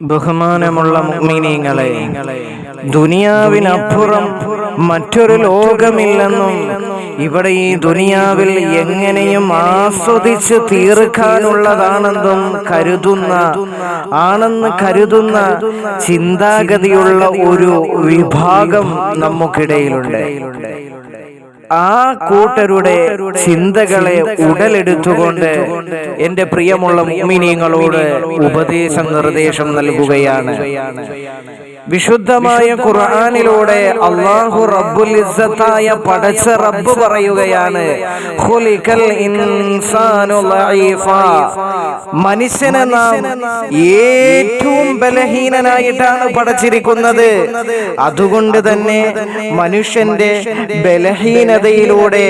ബഹുമാനമുള്ള മുഅ്മിനീങ്ങളെ ദുനിയാവിനപ്പുറം മറ്റൊരു ലോകമില്ലെന്നും ഇവിടെ ഈ ദുനിയാവിൽ എങ്ങനെയും ആസ്വദിച്ച് തീർക്കാനുള്ളതാണെന്നും കരുതുന്ന ആണെന്ന് കരുതുന്ന ചിന്താഗതിയുള്ള ഒരു വിഭാഗം നമുക്കിടയിലുണ്ട്. ആ കൂട്ടരുടെ ചിന്തകളെ ഉടലെടുത്തുകൊണ്ട് എന്റെ പ്രിയമുള്ള മുമിനിയങ്ങളോട് ഉപദേശം നിർദ്ദേശം നൽകുകയാണ്. വിശുദ്ധമായ ഖുർആാനിലൂടെ അള്ളാഹു റബ്ബുൽ ഇസ്സത്തായ പടച്ച റബ്ബ് പറയുകയാണ്. ഖുലിഖൽ ഇൻസാനു ലഈഫാ. മനുഷ്യനെ നാം ഏറ്റവും ബലഹീനനായിട്ടാണ് പടച്ചിരിക്കുന്നത്. അതുകൊണ്ട് തന്നെ മനുഷ്യന്റെ ബലഹീനതയിലൂടെ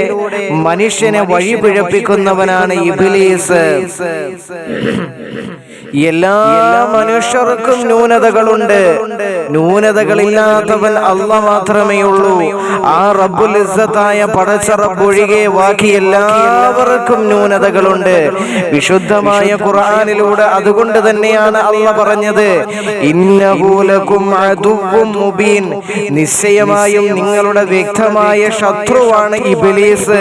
മനുഷ്യനെ വഴിപിഴപ്പിക്കുന്നവനാണ് ഇബിലീസ്. എല്ലാ മനുഷ്യർക്കും ന്യൂനതകളുണ്ട്. ന്യൂനതകളില്ലാത്തവൻ അല്ല മാത്രമേ ഉള്ളൂ. ആ റബ്ബുൽ ഇസ്സത്തായ പടച്ച റബ്ബൊഴികെ ബാക്കി എല്ലാവർക്കും ന്യൂനതകളുണ്ട്. വിശുദ്ധമായ ഖുർആനിലൂടെ അതുകൊണ്ട് തന്നെയാണ് അല്ല പറഞ്ഞത് ഇന്നകൂലക്കും മുബീൻ. നിശ്ചയമായും നിങ്ങളുടെ വ്യക്തമായ ശത്രുവാണ് ഇബിലീസ്.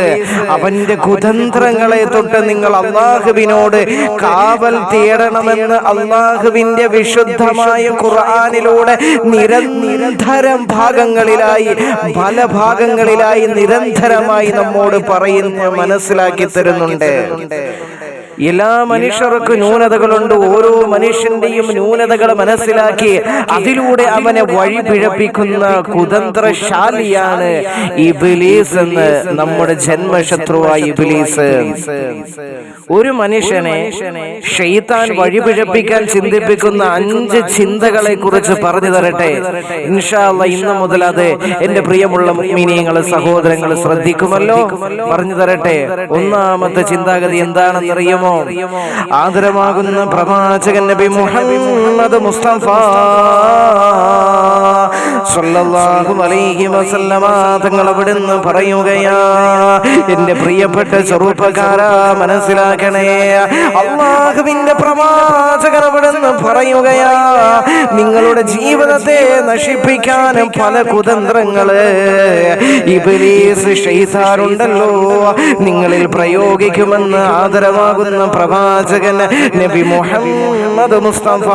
അവന്റെ കുതന്ത്രങ്ങളെ തൊട്ട് നിങ്ങൾ അള്ളാഹുവിനോട് കാവൽ തേടണമെന്ന് അള്ളാഹുവിന്റെ വിശുദ്ധമായ ഖുർആാനിലൂടെ നിരന്തരം ഭാഗങ്ങളിലായി പല ഭാഗങ്ങളിലായി നിരന്തരമായി നമ്മോട് പറയുന്ന മനസ്സിലാക്കി തരുന്നുണ്ട്. എല്ലാ മനുഷ്യർക്കും ന്യൂനതകളുണ്ട്. ഓരോ മനുഷ്യന്റെയും ന്യൂനതകൾ മനസ്സിലാക്കി അതിലൂടെ അവനെ വഴി പിഴപ്പിക്കുന്ന കുതന്ത്രശാലിയാണ് ഇബിലീസ് എന്ന് നമ്മുടെ ജന്മശത്രുവായ ഇബിലീസ്. ഒരു മനുഷ്യനെ ഷെയ്ത്താൻ വഴിപിഴപ്പിക്കാൻ ചിന്തിപ്പിക്കുന്ന അഞ്ച് ചിന്തകളെ കുറിച്ച് പറഞ്ഞു തരട്ടെ. ഇൻഷാല്ല ഇന്ന് മുതൽ അത് എന്റെ പ്രിയമുള്ള മീനിയങ്ങൾ സഹോദരങ്ങൾ ശ്രദ്ധിക്കുമല്ലോ. പറഞ്ഞു തരട്ടെ. ഒന്നാമത്തെ ചിന്താഗതി എന്താണെന്നറിയുമോ? ആദരമാകുന്ന പ്രവാചകൻ നബി മുഹമ്മദ് മുസ്തഫ. തങ്ങൾ അവിടുന്ന് പറയുകയാ എന്റെ പ്രിയപ്പെട്ട ചെറുപ്പക്കാരാ മനസ്സിലാക്കണേ അള്ളാഹുവിന്റെ പ്രവാചകർ അവിടുന്ന് പറയുകയാ നിങ്ങളുടെ ജീവിതത്തെ നശിപ്പിക്കാൻ പല കുതന്ത്രങ്ങൾ ഇബലീസ് ഷെയ്താറുണ്ടല്ലോ നിങ്ങളിൽ പ്രയോഗിക്കുമെന്ന് ആദരവാകുന്ന പ്രവാചകൻ നബി മുഹമ്മദ് മുസ്തഫ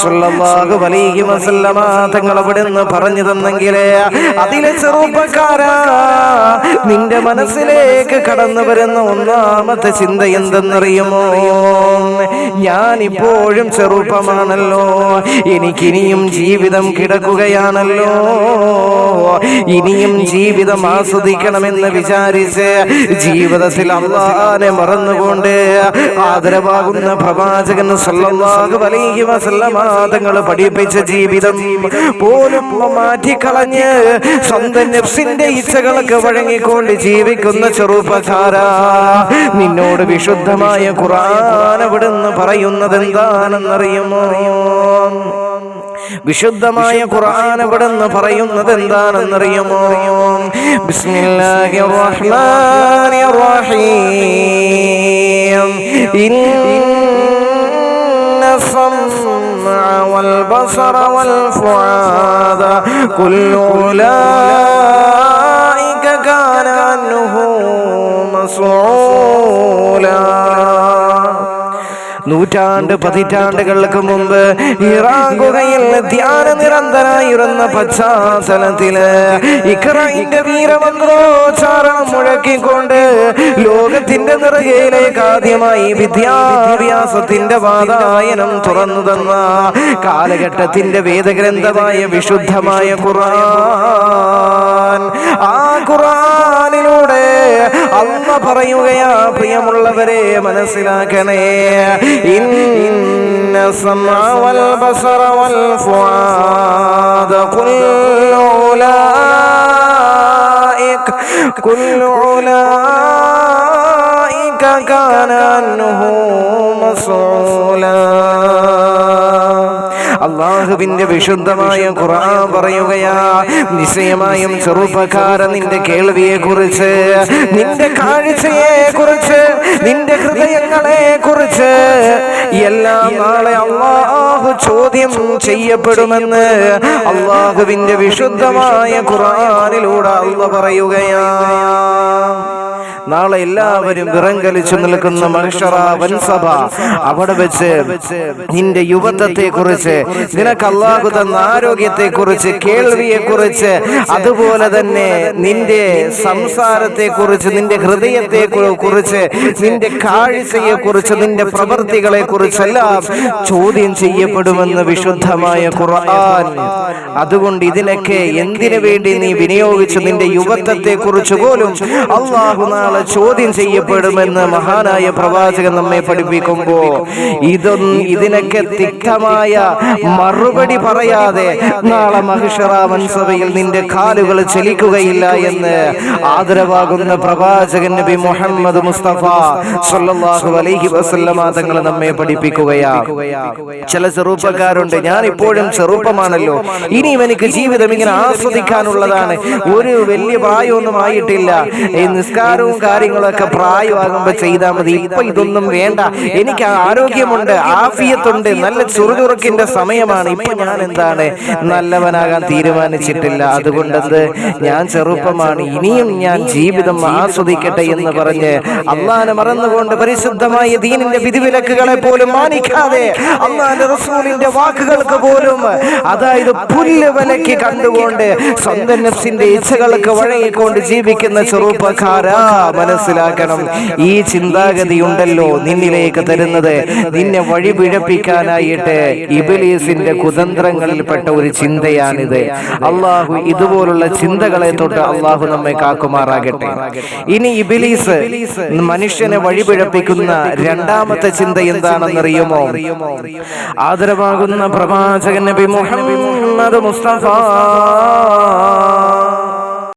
സല്ലല്ലാഹു അലൈഹി വസല്ലമ തങ്ങൾ അവിടുന്ന് പറഞ്ഞു തന്നെങ്കിലേ അതിലെ ചെറുപ്പക്കാരാ നിന്റെ മനസ്സിലേക്ക് കടന്നു വരുന്ന ഒന്നാമത്തെ ചിന്ത എന്തെന്നറിയുമോ? ഞാൻ ഇപ്പോഴും ചെറുപ്പമാണല്ലോ. എനിക്കിനിയും ജീവിതം കിടക്കുകയാണല്ലോ. ഇനിയും ജീവിതം ആസ്വദിക്കണമെന്ന് വിചാരിച്ച് ജീവിതത്തിൽ അള്ളാനെ മറന്നുകൊണ്ട് ആദരവാകുന്ന പ്രവാചകൻ സല്ലാഹു അലൈഹി വസല്ലമ തങ്ങൾ പഠിപ്പിച്ച ജീവിതം പോലും മാറ്റിക്കളഞ്ഞ് സ്വന്തം നെഫ്സിന്റെ ഇച്ഛകളൊക്കെ വഴങ്ങിക്കൊണ്ട് ജീവിക്കുന്ന ചെറുപ്പക്കാരാ. നിന്നോട് വിശുദ്ധമായ ഖുർആൻ അവിടുന്ന് പറയുന്നത് എന്താണെന്നറിയുമോ വിശുദ്ധമായ ഖുർആൻ അവിടുന്ന് പറയുന്നത് എന്താണെന്നറിയുമോ ബിസ്മില്ലാഹിർ റഹ്മാനിർ റഹീം. ഇന്ന والبصر والفؤاد. كل أولئك كان عنه مسؤولا. നൂറ്റാണ്ട് പതിറ്റാണ്ടുകൾക്ക് മുമ്പ് ഇറാൻ ഗുഹയിൽ ധ്യാന നിരന്തരായിരുന്ന പശ്ചാത്തലത്തിൽ ഇക്രൈന്റെ വീരമന്ത്രോച്ചാരണം മുഴക്കിക്കൊണ്ട് ലോകത്തിന്റെ നിറകയിലേക്ക് ആദ്യമായി വിദ്യാഭ്യാസത്തിന്റെ വാതായനം തുറന്നു തന്ന കാലഘട്ടത്തിന്റെ വേദഗ്രന്ഥമായ വിശുദ്ധമായ ഖുർആൻ. ആ ഖുർആനിലൂടെ അമ്മ പറയുകയാ പ്രിയമുള്ളവരെ മനസ്സിലാക്കണേ. ഇന്ന സമവൽ ബസറ വൽ ഫുആദ കുല്ലു ഉലൈക കുല്ലു ഉലൈക കാന അൻഹു മസൂലാ. അള്ളാഹുവിന്റെ വിശുദ്ധമായ ഖുർആൻ പറയുകയാ നിശ്ചയമായും ചെറുപ്പക്കാരൻ നിന്റെ കേൾവിയെ കുറിച്ച് നിന്റെ കാഴ്ചയെ കുറിച്ച് നിന്റെ ഹൃദയങ്ങളെ കുറിച്ച് എല്ലാം നാളെ അള്ളാഹു ചോദ്യം ചെയ്യപ്പെടുമെന്ന് അള്ളാഹുവിന്റെ വിശുദ്ധമായ ഖുർആനിലൂടെ അള്ള പറയുകയാ. നാളെ എല്ലാവരും വിറങ്കലിച്ചു നിൽക്കുന്ന മനുഷ്യറ വൻസഭ അവിടെ വെച്ച് നിന്റെ യുവത്വത്തെ കുറിച്ച് നിനക്ക് അള്ളാഹു തന്ന ആരോഗ്യത്തെ കുറിച്ച് കേൾവിയെ കുറിച്ച് അതുപോലെ തന്നെ നിന്റെ സംസാരത്തെ കുറിച്ച് നിന്റെ ഹൃദയത്തെ കുറിച്ച് നിന്റെ കാഴ്ചയെ കുറിച്ച് നിന്റെ പ്രവൃത്തികളെ കുറിച്ചെല്ലാം ചോദ്യം ചെയ്യപ്പെടുമെന്ന് വിശുദ്ധമായ ഖുർആൻ. അതുകൊണ്ട് ഇതിനൊക്കെ എന്തിനു വേണ്ടി നീ വിനിയോഗിച്ചു നിന്റെ യുവത്വത്തെ കുറിച്ച് പോലും അള്ളാഹു നാളെ ചോദ്യം ചെയ്യപ്പെടുമെന്ന് മഹാനായ പ്രവാചകൻ നമ്മെ പഠിപ്പിക്കുമ്പോ ഇതൊന്നും ഇതിനൊക്കെ തിക്തമായ മറുപടി പറയാതെ നാളെ മഹിഷറാമൻ സഭയിൽ നിന്റെ കാലുകൾ ചലിക്കുകയില്ല എന്ന് ആദരവാകുന്ന പ്രവാചകൻ നബി മുഹമ്മദ് മുസ്തഫ സല്ലല്ലാഹു അലൈഹി വസല്ലമ തങ്ങൾ നമ്മെ പഠിപ്പിക്കുകയാ. ചില ചെറുപ്പക്കാരുണ്ട്. ഞാൻ ഇപ്പോഴും ചെറുപ്പമാണല്ലോ. ഇനിയും എനിക്ക് ജീവിതം ഇങ്ങനെ ആസ്വദിക്കാനുള്ളതാണ്. ഒരു വലിയ പ്രായമൊന്നും ആയിട്ടില്ല. ഈ നിസ്കാരവും കാര്യങ്ങളൊക്കെ പ്രായമാകുമ്പോൾ ചെയ്താൽ മതി. ഇപ്പൊ ഇതൊന്നും വേണ്ട. എനിക്ക് ആരോഗ്യമുണ്ട് ആഫിയത്തുണ്ട് നല്ല ചുറുചുറുക്കിന്റെ സമയമാണ്. ഇപ്പൊ ഞാൻ എന്താണ് നല്ലവനാകാൻ തീരുമാനിച്ചിട്ടില്ല. അതുകൊണ്ടത് ഞാൻ ചെറുപ്പമാണ്. ഇനിയും ഞാൻ ജീവിതം ആസ്വദിക്കട്ടെ എന്ന് പറഞ്ഞ് അള്ളാനെ മറന്നുകൊണ്ട് പരിശുദ്ധമായ ദീനിന്റെ വിധിവിലക്കുകളെ പോലും മാനിക്കാതെ അള്ളാന്റെ റസൂലിന്റെ വാക്കുകൾക്ക് പോലും അതായത് പുല്ല് വിലക്ക് കണ്ടുകൊണ്ട് സ്വന്തം നഫ്സിന്റെ ഇച്ഛകൾക്ക് വഴങ്ങിക്കൊണ്ട് ജീവിക്കുന്ന ചെറുപ്പക്കാരാ. മനസ്സിലാക്കണം. ഈ ചിന്താഗതി ഉണ്ടല്ലോ നിന്നിലേക്ക് തരുന്നത്. നിന്നെ വഴി പിഴപ്പിക്കാനായിട്ട് ഇബിലീസിന്റെ കുതന്ത്രങ്ങളിൽപ്പെട്ട ഒരു ചിന്തയാണിത്. അള്ളാഹു ഇതുപോലുള്ള ചിന്തകളെ തൊട്ട് അള്ളാഹു നമ്മെ കാക്കുമാറാകട്ടെ. ഇനി ഇബിലീസ് മനുഷ്യനെ വഴിപിഴപ്പിക്കുന്ന രണ്ടാമത്തെ ചിന്ത എന്താണെന്നറിയുമോ? ആദരവാകുന്ന പ്രവാചകൻ നബി മുഹമ്മദ് മുസ്തഫ